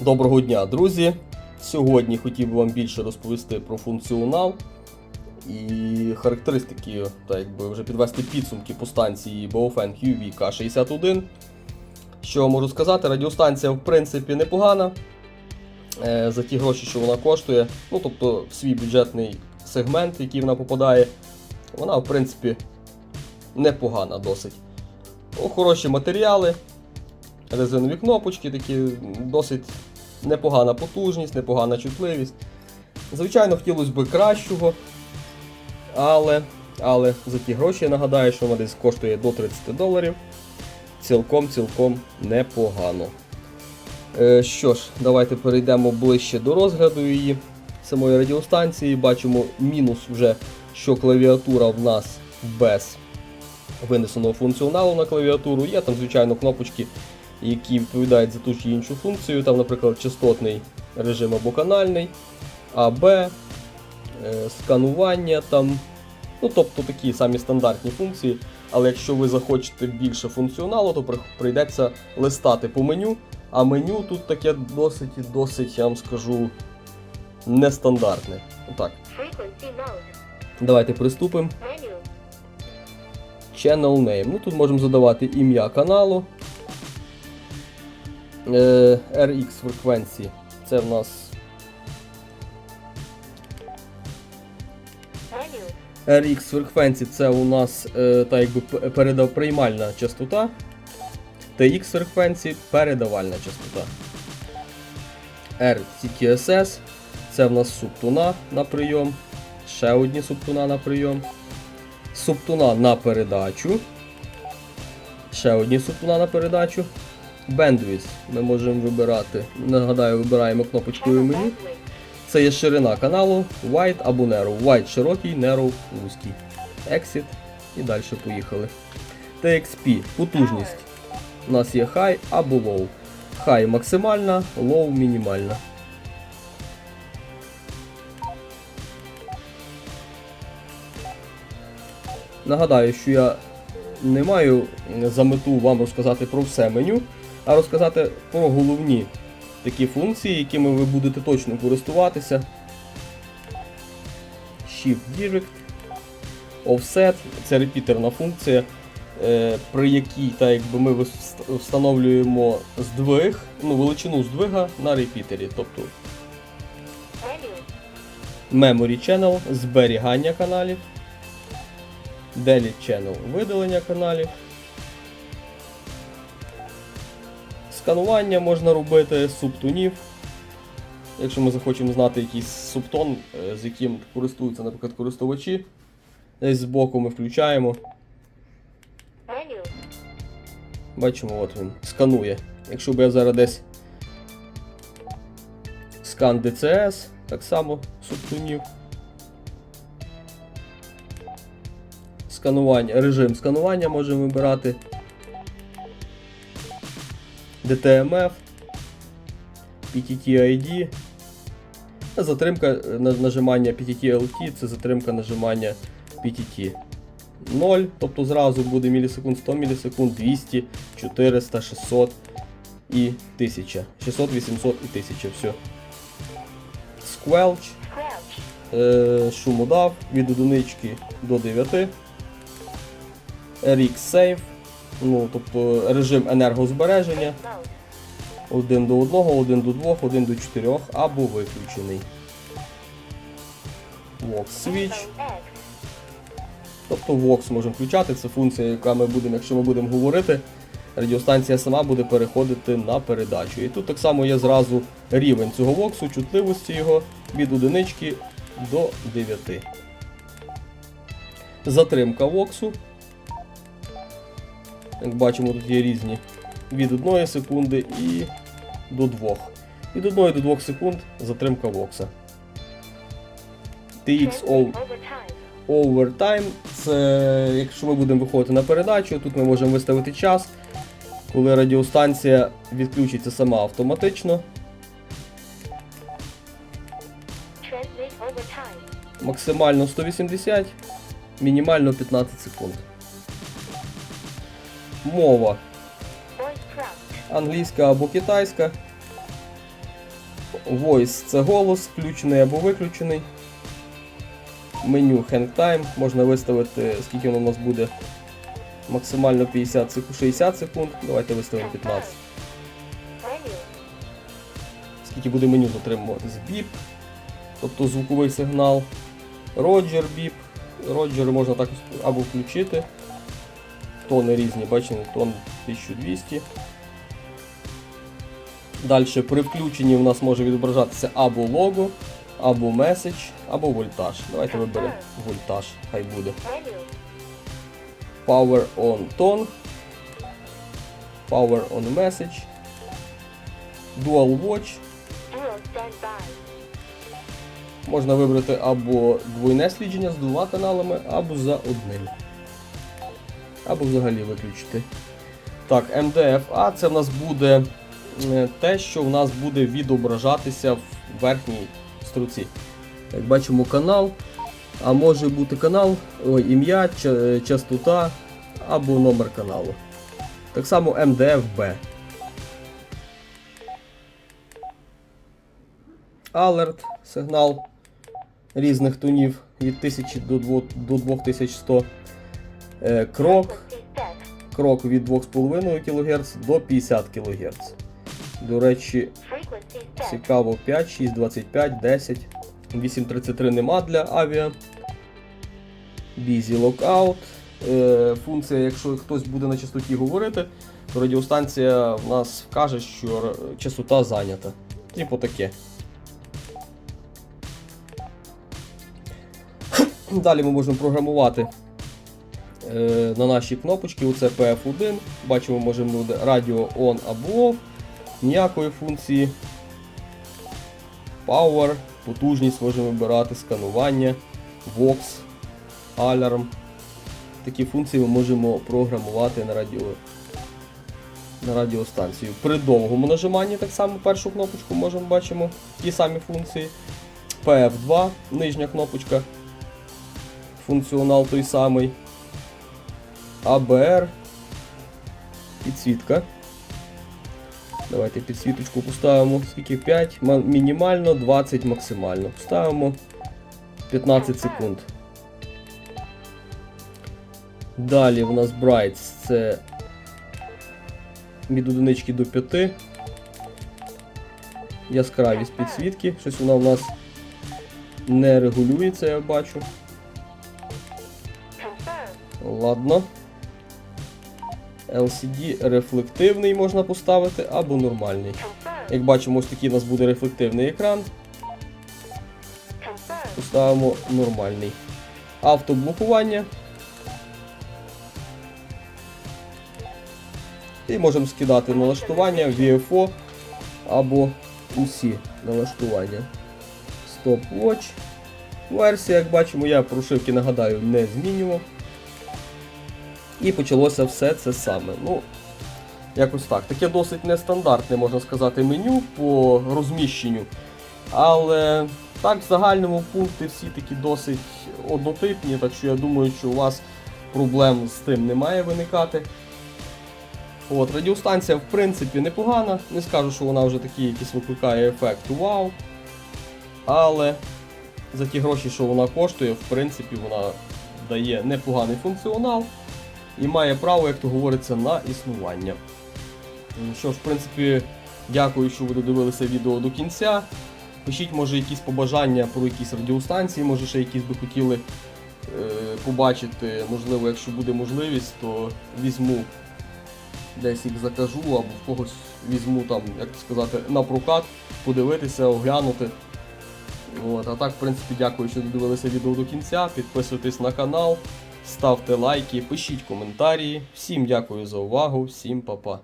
Доброго дня, друзі! Сьогодні хотів би вам більше розповісти про функціонал і характеристики, так якби вже підвести підсумки по станції Baofeng QV K61. Що можу сказати, радіостанція в принципі непогана е, за ті гроші, що вона коштує. Ну, тобто в свій бюджетний сегмент, в який вона попадає, вона в принципі непогана досить. Ну, хороші матеріали, резинові кнопочки, такі досить непогана потужність, непогана чутливість. Звичайно, хотілося б кращого, але, але за ті гроші я нагадаю, що вона десь коштує до 30 доларів. Цілком-цілком непогано. Е, що ж, давайте перейдемо ближче до розгляду її самої радіостанції. Бачимо мінус вже, що клавіатура в нас без винесеного функціоналу на клавіатуру. Є там, звичайно, кнопочки, які відповідають за ту чи іншу функцію. Там, наприклад, частотний режим або канальний, АБ, е, сканування там. Ну, тобто такі самі стандартні функції. Але якщо ви захочете більше функціоналу, то прийдеться листати по меню. А меню тут таке досить і досить, я вам скажу, нестандартне. Отак. Давайте приступимо. Channel name. Ну, тут можемо задавати ім'я каналу. Е, RX фреквенції. Це в нас RX фреквенції це у нас е, та якби п- передав приймальна частота. TX фреквенції передавальна частота. RTTSS це в нас субтуна на прийом. Ще одні субтуна на прийом. Субтуна на передачу. Ще одні субтуна на передачу. Bandwidth ми можемо вибирати. Нагадаю, вибираємо кнопочкою меню. Це є ширина каналу Wide або Narrow. Wide широкий, Narrow вузький. Exit і далі поїхали. TXP потужність. У нас є High або Low. High максимальна, Low мінімальна. Нагадаю, що я не маю за мету вам розказати про все меню, а розказати про головні такі функції, якими ви будете точно користуватися. Shift Direct, Offset це репітерна функція, е, при якій так, якби ми встановлюємо здвиг, ну, величину здвига на репітері. Тобто Memory Channel зберігання каналів, Delete Channel видалення каналів. Сканування можна робити субтонів. Якщо ми захочемо знати якийсь субтон, е, з яким користуються, наприклад, користувачі, десь збоку ми включаємо. Бачимо, от він сканує. Якщо б я зараз десь скан DCS, так само субтонів. Сканування, режим сканування можемо вибирати. DTMF, PTT-ID. Затримка е, нажимання PTT-LT це затримка нажимання PTT. 0, тобто зразу буде мілісекунд, 100 мілісекунд, 200, 400, 600 і 1000. 600, 800 і 1000. Все. Е, шумодав від одинички до 9. RX Save, ну, тобто режим енергозбереження. 1 до 1, 1 до 2, 1 до 4 або виключений. Lock Switch. Тобто Vox можемо включати, це функція, яка ми будемо, якщо ми будемо говорити, радіостанція сама буде переходити на передачу. І тут так само є зразу рівень цього воксу, чутливості його від одинички до 9. Затримка воксу. Як бачимо, тут є різні від 1 секунди і до 2. Від 1 до 2 секунд затримка вокса. Translate. Overtime це якщо ми будемо виходити на передачу, тут ми можемо виставити час, коли радіостанція відключиться сама автоматично. Максимально 180, мінімально 15 секунд. Мова англійська або китайська. Voice це голос, включений або виключений. Меню Hang Time. Можна виставити, скільки воно у нас буде. Максимально 50 секунд, 60 секунд. Давайте виставимо 15. Скільки буде меню затримуватись. Біп, тобто звуковий сигнал. Роджер біп. Роджер можна так або включити. Тони різні, бачите, тон 1200. Далі при включенні у нас може відображатися або лого, або меседж, або вольтаж. Давайте виберемо вольтаж, хай буде. Power on tone. Power on message. Dual watch. Можна вибрати або двойне слідження з двома каналами, або за одним. Або взагалі виключити. Так, MDFA це в нас буде е, те, що в нас буде відображатися в верхній струці. Як бачимо, канал, а може бути канал, ім'я, частота або номер каналу. Так само MDFB. Alert, сигнал різних тонів від 1000 до 2100. Е, Крок, крок від 2,5 кГц до 50 кГц. До речі, цікаво 5, 6, 25, 10. 833 нема для авіа. Busy Lockout. Е, функція, якщо хтось буде на частоті говорити, то радіостанція в нас вкаже, що частота зайнята. Типу таке. Далі ми можемо програмувати на наші кнопочки. Оце PF1. Бачимо, можемо радіо on або off. Ніякої функції. Power, потужність можемо вибирати, сканування, Vox, Alarm. Такі функції ми можемо програмувати на радіо. На радіостанцію. При довгому нажиманні так само першу кнопочку можемо бачимо ті самі функції. PF2, нижня кнопочка. Функціонал той самий. ABR. Підсвітка. Давайте підсвіточку поставимо. Скільки 5, ма- мінімально, 20 максимально. Поставимо 15 секунд. Далі у нас Brights це від одинички до 5. Яскравість підсвітки. Щось вона у нас не регулюється, я бачу. Ладно. LCD рефлективний можна поставити або нормальний. Як бачимо, ось такий у нас буде рефлективний екран. Поставимо нормальний. Автоблокування. І можемо скидати налаштування VFO або усі налаштування. Stopwatch. Версія, як бачимо, я прошивки нагадаю не змінював. І почалося все це саме. Ну, якось так. Таке досить нестандартне, можна сказати, меню по розміщенню. Але так, в загальному пункти всі такі досить однотипні, так що я думаю, що у вас проблем з тим не має виникати. От, радіостанція, в принципі, непогана. Не скажу, що вона вже такий якийсь викликає ефект вау. Але за ті гроші, що вона коштує, в принципі, вона дає непоганий функціонал і має право, як то говориться, на існування. Що ж, в принципі, дякую, що ви додивилися відео до кінця. Пишіть, може, якісь побажання про якісь радіостанції, може ще якісь би хотіли е, побачити. Можливо, якщо буде можливість, то візьму десь їх закажу, або в когось візьму там, як то сказати, на прокат, подивитися, оглянути. От, а так, в принципі, дякую, що додивилися відео до кінця. Підписуйтесь на канал, ставте лайки, пишіть коментарі. Всім дякую за увагу, всім па-па.